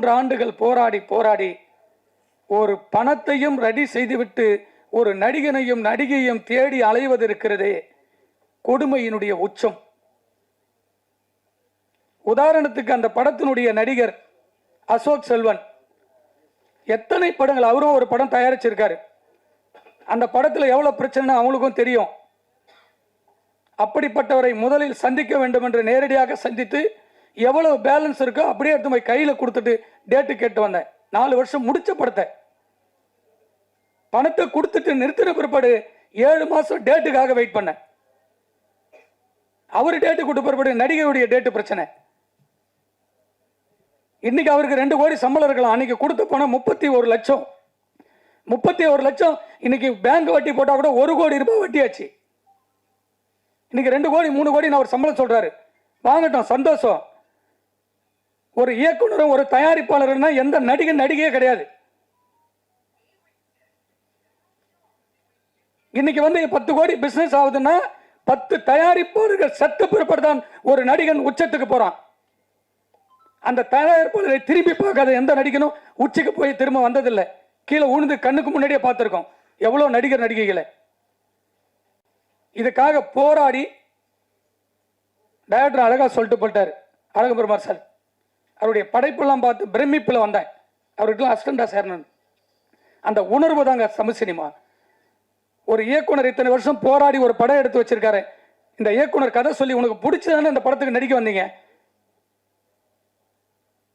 மூன்று ஆண்டுகள் போராடி போராடி ஒரு பணத்தையும் ரெடி செய்துவிட்டு ஒரு நடிகனையும் நடிகையும் தேடி அலைவது கொடுமையினுடைய உச்சம். உதாரணத்துக்கு அந்த படத்தினுடைய நடிகர் அசோக் செல்வன். எத்தனை படங்கள் அவரும் ஒரு படம் தயாரிச்சிருக்காரு. அந்த படத்துல எவ்வளவு பிரச்சனை அவங்களுக்கும் தெரியும். அப்படிப்பட்டவரை முதலில் சந்திக்க வேண்டும் என்று நேரடியாக சந்தித்து எவ்வளவு பேலன்ஸ் இருக்கோ அப்படியே எடுத்து போய் கையில் கொடுத்துட்டு டேட்டு கேட்டு வந்தேன். நாலு வருஷம் முடிச்ச படத்தை. பணத்தை கொடுத்துட்டு நிறுத்தின பிற்பாடு ஏழு மாதம் டேட்டுக்காக வெயிட் பண்ணேன். அவர் டேட்டு கொடுத்த பிற்பாடு நடிகையுடைய டேட்டு பிரச்சனை. இன்னைக்கு அவருக்கு ரெண்டு கோடி சம்பளம் இருக்கலாம். அன்னைக்கு கொடுத்த போனால் முப்பத்தி ஒரு லட்சம். முப்பத்தி ஒரு லட்சம் இன்னைக்கு பேங்க் வட்டி போட்டால் கூட ஒரு கோடி ரூபாய் வட்டியாச்சு. இன்னைக்கு ரெண்டு கோடி மூணு கோடி அவர் சம்பளம் சொல்கிறாரு வாங்கட்டும் சந்தோஷம். ஒரு இயக்குனரும் ஒரு தயாரிப்பாளர்னா எந்த நடிகை நடிகையே கிடையாது. இன்னைக்கு வந்து பத்து கோடி பிசினஸ் ஆகுதுன்னா பத்து தயாரிப்பாளர்கள் செத்து பிறப்படு தான் ஒரு நடிகன் உச்சத்துக்கு போறான். அந்த தயாரிப்பாளரை திரும்பி பார்க்காத எந்த நடிகனும் உச்சிக்கு போய் திரும்ப வந்ததில்லை. கீழே உழுந்து கண்ணுக்கு முன்னாடியே பார்த்துருக்கோம். எவ்வளோ நடிகர் நடிகைகளை. இதுக்காக போராடி டைரக்டர் அழகா சொல்லிட்டு போட்டார் அழகு பெருமாள் சார். அவருடைய படைப்பெல்லாம் பார்த்து பிரமிப்பில் வந்தேன் அவருக்கெல்லாம் அசிஸ்டண்டா சேரணும் அந்த உணர்வு தாங்க சம சினிமா. ஒரு இயக்குனர் இத்தனை வருஷம் போராடி ஒரு படம் எடுத்து வச்சிருக்காரு. இந்த இயக்குனர் கதை சொல்லி உனக்கு பிடிச்சதானே இந்த படத்துக்கு நடிக்க வந்தீங்க.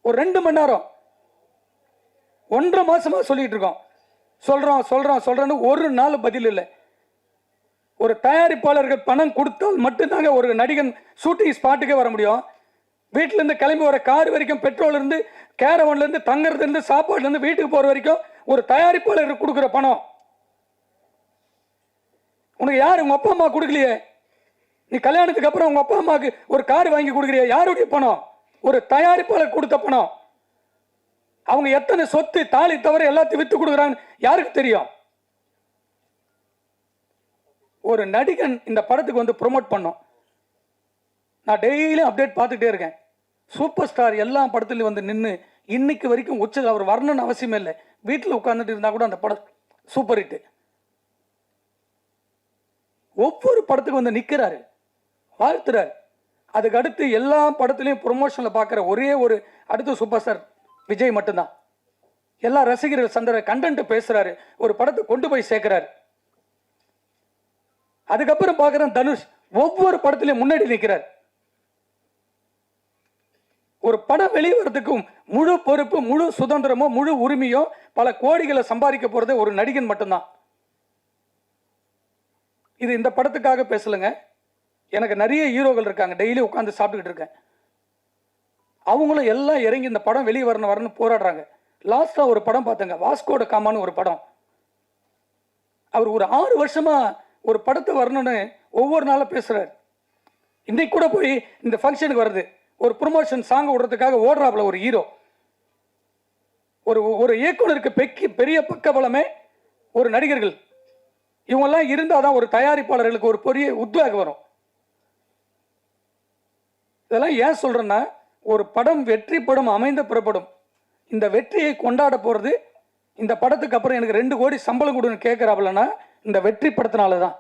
ஒரு ரெண்டு மணி நேரம். ஒன்றரை மாசமா சொல்லிட்டு இருக்கோம். சொல்றோம் சொல்றோம் சொல்றோன்னு ஒரு நாள் பதில் இல்லை. ஒரு தயாரிப்பாளர்கள் பணம் கொடுத்தால் மட்டும்தாங்க ஒரு நடிகன் ஷூட்டிங் ஸ்பாட்டுக்கே வர முடியும். வீட்டிலேருந்து கிளம்பி வர கார் வரைக்கும் பெட்ரோல் இருந்து தங்குறதுலேருந்து சாப்பாடுலேருந்து வீட்டுக்கு போகிற வரைக்கும் ஒரு தயாரிப்பாளருக்கு கொடுக்குற பணம். உனக்கு யார் உங்கள் அப்பா அம்மா கொடுக்கலையே? நீ கல்யாணத்துக்கு அப்புறம் உங்கள் அப்பா அம்மாவுக்கு ஒரு கார் வாங்கி கொடுக்குறிய? யாருடைய பணம்? ஒரு தயாரிப்பாளர் கொடுத்த பணம். அவங்க எத்தனை சொத்து தாலி தவிர எல்லாத்தையும் விற்று கொடுக்குறாங்க யாருக்கு தெரியும்? ஒரு நடிகன் இந்த படத்துக்கு வந்து ப்ரொமோட் பண்ணோம். நான் டெய்லியும் அப்டேட் பார்த்துட்டே இருக்கேன். சூப்பர் ஸ்டார் எல்லா படத்துலையும் வந்து நின்று இன்னைக்கு வரைக்கும் உச்ச அவர் வரணும்னு அவசியமே இல்லை. வீட்டில் உட்காந்துட்டு இருந்தால் கூட அந்த படம் சூப்பர் ஹிட்டு ஒவ்வொரு படத்துக்கு வந்து நிற்கிறாரு வாழ்த்துறாரு. அதுக்கு அடுத்து எல்லா படத்துலையும் ப்ரொமோஷனில் பார்க்குற ஒரே ஒரு அடுத்த சூப்பர் ஸ்டார் விஜய் மட்டும்தான். எல்லா ரசிகர்கள் சந்திர கண்டென்ட் பேசுகிறாரு ஒரு படத்தை கொண்டு போய் சேர்க்குறாரு. அதுக்கப்புறம் பார்க்குறேன் தனுஷ். ஒவ்வொரு படத்துலையும் முன்னாடி நிற்கிறார் ஒரு படம் வெளிவரத்துக்கும் முழு பொறுப்பு முழு சுதந்திரமோ முழு உரிமையோ பல கோடிகளை சம்பாதிக்க போறது ஒரு நடிகன் மட்டும்தான். இது இந்த படத்துக்காக பேசலைங்க. எனக்கு நிறைய ஹீரோக்கள் இருக்காங்க. டெய்லி உட்காந்து சாப்பிட்டுக்கிட்டு இருக்கேன். அவங்களும் எல்லாம் இறங்கி இந்த படம் வெளியே வரணும் வரணும் போராடுறாங்க. லாஸ்டா ஒரு படம் பார்த்துங்க. வாஸ்கோட காமான்னு ஒரு படம். அவர் ஒரு ஆறு வருஷமா ஒரு படத்தை வரணும்னு ஒவ்வொரு நாளும் பேசுறாரு. இன்னைக்கு கூட போய் இந்த ஃபங்க்ஷனுக்கு வருது ஒரு ப்ரொமோஷன் சாங் விடுறதுக்காக ஓடுறாப்புல ஒரு ஹீரோ ஒரு ஒரு இயக்குனருக்கு பெக்கி பெரிய பக்க பலமே ஒரு நடிகர்கள். இவங்கெல்லாம் இருந்தால் தான் ஒரு தயாரிப்பாளர்களுக்கு ஒரு பெரிய உத்வேகம் வரும். இதெல்லாம் ஏன் சொல்கிறேன்னா ஒரு படம் வெற்றி படம் அமைந்த புறப்படும். இந்த வெற்றியை கொண்டாட போகிறது இந்த படத்துக்கு அப்புறம் எனக்கு ரெண்டு கோடி சம்பளம் கொடுன்னு கேட்குறாப்புலன்னா இந்த வெற்றி படத்தினால தான்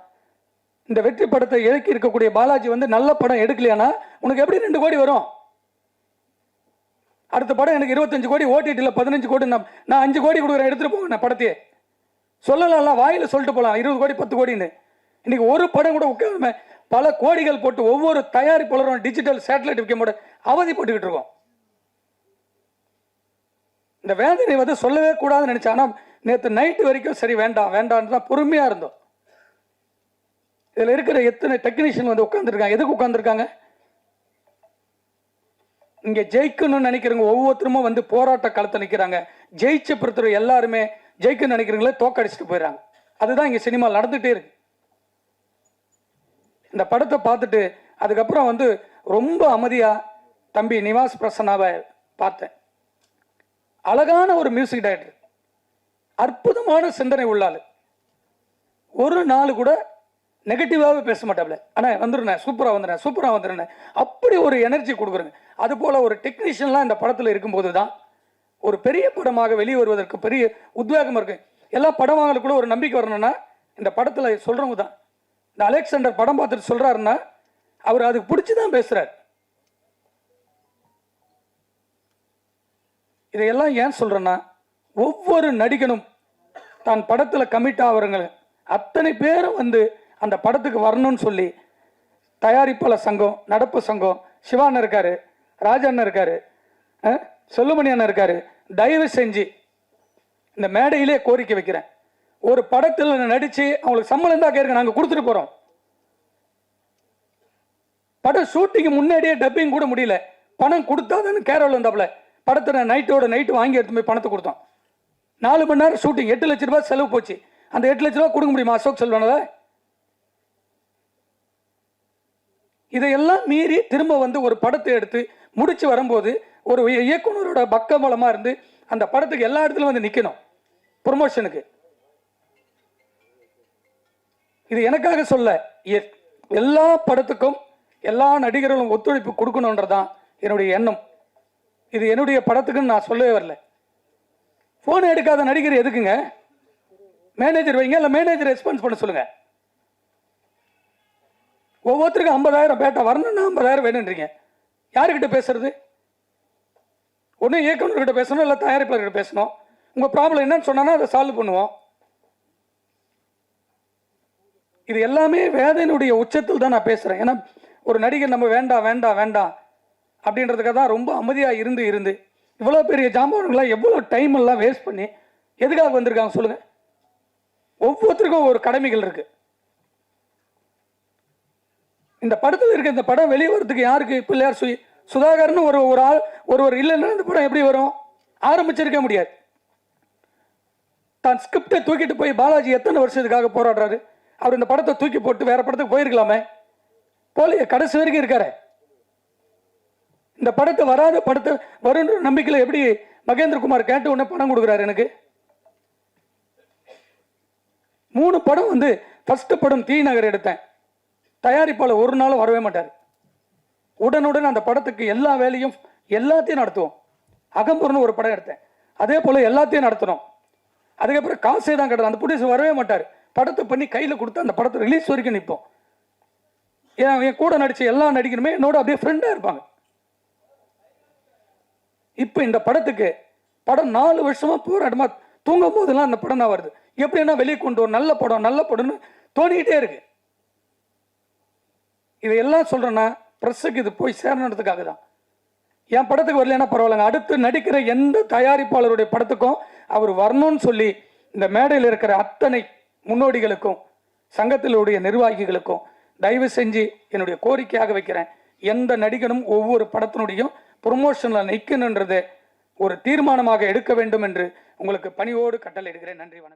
இந்த வெற்றி படத்தை இறக்கி இருக்கக்கூடிய பாலாஜி வந்து நல்ல படம் எடுக்கலையானா? உனக்கு எப்படி ரெண்டு கோடி வரும்? அடுத்த படம் எனக்கு இருபத்தஞ்சு கோடி ஓடிடியில் பதினஞ்சு கோடி நான் நான் அஞ்சு கோடி கொடுக்குறேன் எடுத்துகிட்டு போங்க நான் படத்தையே. சொல்லலாம்ல வாயில் சொல்லிட்டு போகலாம் இருபது கோடி பத்து கோடின்னு. இன்னைக்கு ஒரு படம் கூட உட்காராம பல கோடிகள் போட்டு ஒவ்வொரு தயாரிப்பாளரும் டிஜிட்டல் சேட்டலைட் விற்கும் போது அவதிப்பட்டுக்கிட்டு இருக்கோம். இந்த வேதனை வந்து சொல்லவே கூடாதுன்னு நினச்சா ஆனால் நேற்று நைட்டு வரைக்கும் சரி வேண்டாம் வேண்டாம்னு தான் பொறுமையாக இருந்தோம். இதில் இருக்கிற எத்தனை டெக்னீஷியன் வந்து உட்காந்துருக்காங்க எதுக்கு உட்காந்துருக்காங்க இங்கே ஜெயிக்கணும்னு நினைக்கிறவங்க ஒவ்வொருத்தருமும் வந்து போராட்ட களத்தில் நிற்கிறாங்க ஜெயிச்ச பொறுத்தவரை எல்லாருமே ஜெயிக்கணும்னு நினைக்கிறவங்களே தோக்கடிச்சிட்டு போயிடுறாங்க. அதுதான் இங்கே சினிமா நடந்துகிட்டே இருக்கு. இந்த படத்தை பார்த்துட்டு அதுக்கப்புறம் வந்து ரொம்ப அமைதியாக தம்பி நிவாஸ் பிரசன்னாவை பார்த்தேன். அழகான ஒரு மியூசிக் டைரக்டர் அற்புதமான சிந்தனை உள்ளாள். ஒரு நாள் கூட நெகட்டிவாகவே பேச மாட்டாப்ல அண்ணா வந்துடுறேன் சூப்பராக வந்துடுறேன் சூப்பராக வந்துடுறேன் அப்படி ஒரு எனர்ஜி கொடுக்குறேங்க. அது போல் ஒரு டெக்னீஷியன்லாம் இந்த படத்தில் இருக்கும்போது தான் ஒரு பெரிய படமாக வெளியே வருவதற்கு பெரிய உத்வேகம் இருக்குது எல்லா படம் வாங்கலுக்குள்ள ஒரு நம்பிக்கை வரணும்னா இந்த படத்தில் சொல்கிறவங்க தான் இந்த அலெக்சாண்டர் படம் பார்த்துட்டு சொல்கிறாருன்னா அவர் அதுக்கு பிடிச்சி தான் பேசுகிறார் இதையெல்லாம் ஏன் சொல்கிறேன்னா ஒவ்வொரு நடிகனும் தான் படத்தில் கமிட் ஆகிறவங்க அத்தனை பேரும் வந்து அந்த படத்துக்கு வரணும்னு சொல்லி தயாரிப்பாளர் சங்கம் நடப்பு சங்கம் சிவாண்ணன் இருக்காரு ராஜண்ணன் இருக்காரு சொல்லுமணி அண்ணன் இருக்காரு. தயவு செஞ்சு இந்த மேடையிலே கோரிக்கை வைக்கிறேன். ஒரு படத்தில் நடித்து அவங்களுக்கு சம்பளம் தான் கேட்க நாங்கள் கொடுத்துட்டு போகிறோம் படம் ஷூட்டிங்கு முன்னாடியே டப்பிங் கூட முடியல. பணம் கொடுத்தாதுன்னு கேரள வந்தாப்புல. படத்தை நான் நைட்டோட நைட்டு வாங்கி எடுத்து போய் பணத்தை கொடுத்தோம். நாலு மணி நேரம் ஷூட்டிங் எட்டு லட்ச ரூபாய் செலவு போச்சு. அந்த எட்டு லட்ச ரூபா கொடுக்க முடியுமா அசோக் செல்வனதை இதையெல்லாம் மீறி திரும்ப வந்து ஒரு படத்தை எடுத்து முடிச்சு வரும்போது ஒரு இயக்குனரோட பக்கபலமா இருந்து அந்த படத்துக்கு எல்லா இடத்துலையும் வந்து நிற்கணும் ப்ரொமோஷனுக்கு இது எனக்காக சொல்ல எ- எல்லா படத்துக்கும் எல்லா நடிகர்களும் ஒத்துழைப்பு கொடுக்கணுன்றதான் என்னுடைய எண்ணம். இது என்னுடைய படத்துக்குன்னு நான் சொல்லவே வரல. ஃபோன் எடுக்காத நடிகர் எதுக்குங்க? மேனேஜர் வைங்க இல்லை மேனேஜர் ரெஸ்பான்ஸ் பண்ண சொல்லுங்கள் ஒவ்வொருத்தருக்கும் ஐம்பதாயிரம் பேட்டா வரணும்னா ஐம்பதாயிரம் வேணுன்றீங்க யாருக்கிட்ட பேசுறது? ஒன்று இயக்குநர்கிட்ட பேசணும் இல்லை தயாரிப்பாளர்கிட்ட பேசணும். உங்கள் ப்ராப்ளம் என்னன்னு சொன்னா அதை சால்வ் பண்ணுவோம். இது எல்லாமே வேதனுடைய உச்சத்தில் தான் நான் பேசுகிறேன் ஏன்னா ஒரு நடிகர் நம்ம வேண்டாம் வேண்டாம் வேண்டாம் அப்படின்றதுக்காக தான் ரொம்ப அமைதியாக இருந்து இருந்து. இவ்வளோ பெரிய ஜாம்பவான்களாம் எவ்வளோ டைம் எல்லாம் வேஸ்ட் பண்ணி எதுக்காக வந்திருக்காங்க சொல்லுங்கள் ஒவ்வொருத்தருக்கும் ஒரு கடமைகள் இருக்குது இந்த படத்தில் இருக்க இந்த படம் வெளியே வரதுக்கு யாருக்கு? பிள்ளையார் சுய் சுதாகர்னு ஒரு ஒரு ஆள் ஒருவர் இல்லைன்னா இந்த படம் எப்படி வரும்? ஆரம்பிச்சிருக்க முடியாது. தான் ஸ்கிரிப்டை தூக்கிட்டு போய் பாலாஜி எத்தனை வருஷத்துக்காக போராடுறாரு? அவர் இந்த படத்தை தூக்கி போட்டு வேற படத்துக்கு போயிருக்கலாமே? போலியை கடைசி வரைக்கும் இருக்காரு. இந்த படத்தை வராத படத்தை வருன்ற நம்பிக்கையில் எப்படி மகேந்திரகுமார் கேட்டு உடனே பணம் கொடுக்குறாரு எனக்கு? மூணு படம் வந்து ஃபஸ்ட்டு படம் தீ நகர் எடுத்தேன். தயாரிப்பாளர் ஒரு நாளும் வரவே மாட்டார். உடனுடன் அந்த படத்துக்கு எல்லா வேலையும் எல்லாத்தையும் நடத்துவோம். அகம்புறன்னு ஒரு படம் எடுத்தேன். அதே போல் எல்லாத்தையும் நடத்தணும் அதுக்கப்புறம் காசே தான் கிடையாது அந்த ப்ரொடியூசர் வரவே மாட்டார். படத்தை பண்ணி கையில் கொடுத்து அந்த படத்தை ரிலீஸ் வரைக்கும் நிற்போம் ஏன் என் கூட நடித்த எல்லா நடிகருமே என்னோட அப்படியே ஃப்ரெண்டாக இருப்பாங்க. இப்போ இந்த படத்துக்கு படம் நாலு வருஷமாக போராட்டமாக தூங்கும் போதெல்லாம் அந்த படம் தான் வருது. எப்படின்னா வெளியே கொண்டு வரும் நல்ல படம் நல்ல படம்னு தோணிக்கிட்டே இருக்குது இதையெல்லாம் சொல்கிறேன்னா ப்ரெஸ்ஸுக்கு இது போய் சேரணுன்றதுக்காக தான். என் படத்துக்கு வரலன்னா பரவாயில்லைங்க. அடுத்து நடிக்கிற எந்த தயாரிப்பாளருடைய படத்துக்கும் அவர் வரணும்னு சொல்லி இந்த மேடையில் இருக்கிற அத்தனை முன்னோடிகளுக்கும் சங்கத்திலுடைய நிர்வாகிகளுக்கும் தயவு செஞ்சு என்னுடைய கோரிக்கையாக வைக்கிறேன். எந்த நடிகனும் ஒவ்வொரு படத்தினுடையும் ப்ரொமோஷனில் நிற்கணுன்றது ஒரு தீர்மானமாக எடுக்க வேண்டும் என்று உங்களுக்கு பணிவோடு கட்டளையிடுகிறேன். நன்றி வணக்கம்.